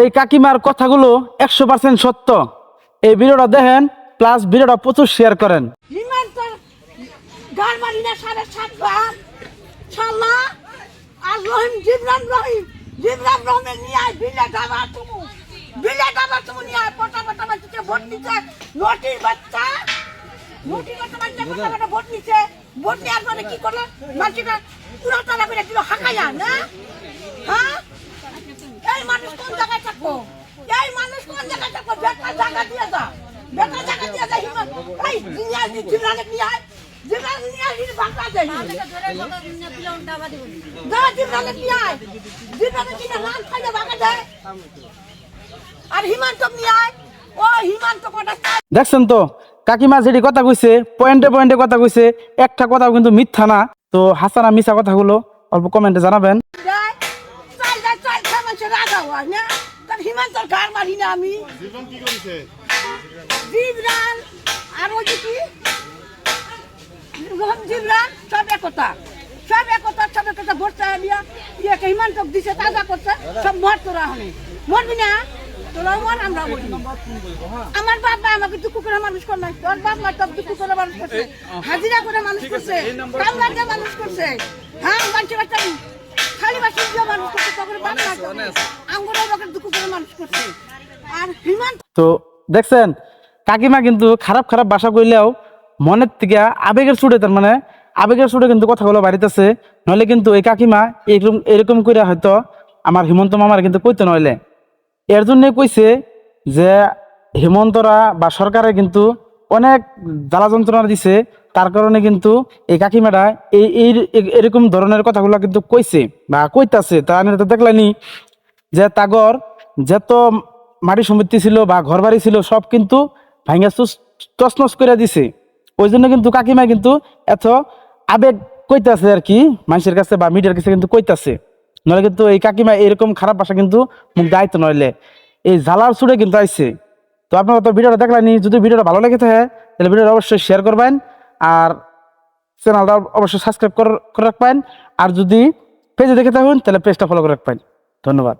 এই কাকিমার কথাগুলো একশো পার্সেন্ট সত্য। এই ভিডিওটা দেখেন প্লাস ভিডিওটা প্রচুর শেয়ার করেন। আর রহিম রহিম ভোট নিতে নটির বাচ্চা ভোট নিতে ভোট কি করল? তারা করে দিল, হাঁকাইয়া, না হ্যাঁ এই মানুষ কোন জায়গায় থাকব এই মানুষ কোন জায়গায় থাকব বেকার জায়গা দিয়ে যা বেকার জায়গা দিয়ে যা হিমন্ত এই নিয়ে আয় জিবরানে নিয়ে আয় জিবরানে নিয়ে আয় বাংলা দেয় যা জিবরানে নিয়ে আয় জিবরানে কিনে লাল খাইলে বাংলা দেয় আর হিমান্ত নিয়ে আয়। ও হিমান্ত কটা দেখছেন তো কাকিমা যেটি কথা কইছে পয়েন্টে পয়েন্টে কথা কইছে একটা কথা কিন্তু মিথ্যা না। তো হাসানা মিশা কথাগুলো অল্প কমেন্টে জানাবেন। দেয় চাল দেয় চাল খায় মানুষের রাজা না তার হিমান্তর গার মারি না আমি জিবরান আর ওই কি? জিবরান সব একতা। সব একতা সব একতা ভোট চাই দিয়া ইয়েকে হিমান্তক দিছে তাজা করছে সব মর তোরা হলে মরবি না? তোরা মর আমরা মরি। আমার বাপ মা আমাকে দুঃখ করে মানুষ করে নাই। তোর বাপ মা তোর দুঃখ করে মানুষ করছে। হাজিরা করে মানুষ করছে। কামলা মানুষ করছে। হ্যাঁ বাচ্চা বাচ্চা খালি মানুষ করছে তখন বাপ আঙ্গুরের লোকের দুঃখ করে মানুষ করছে। আর হিমান্ত তো দেখছেন কাকিমা কিন্তু খারাপ খারাপ বাসা কইলেও মনের থেকে আবেগের সুরে তার মানে আবেগের সুরে কিন্তু কথাগুলো বাড়িতেছে। নইলে কিন্তু এই কাকিমা এরকম এরকম করে হয়তো আমার হিমন্ত মামার কিন্তু কইতে নইলে। এর জন্যই কইছে যে হিমন্তরা বা সরকারে কিন্তু অনেক জ্বালা যন্ত্রণা দিছে, তার কারণে কিন্তু এই কাকিমাটা এই এই এরকম ধরনের কথাগুলো কিন্তু কইছে বা কইতাছে। তা আমি তো দেখলানি যে তাগর যত মাটি সমিতি ছিল বা ঘর বাড়ি ছিল, সব কিন্তু ভাঙ্গা তসনস করে দিছে। ওই জন্য কিন্তু কাকিমা কিন্তু এত আবেগ কইতাছে আর কি, মানুষের কাছে বা মিডিয়ার কাছে কিন্তু কইতাছে। নইলে কিন্তু এই কাকিমা এরকম খারাপ ভাষা কিন্তু মুখ দায়িত্ব নইলে। এই জ্বালার সুরে কিন্তু আইছে। তো আপনারা তো ভিডিওটা দেখলেনি যদি ভিডিওটা ভালো লেগে থাকে, তাহলে ভিডিওটা অবশ্যই শেয়ার করবেন আর চ্যানেলটা অবশ্যই সাবস্ক্রাইব করে রাখবেন। আর যদি পেজে দেখে থাকুন, তাহলে পেজটা ফলো করে রাখবেন। ধন্যবাদ।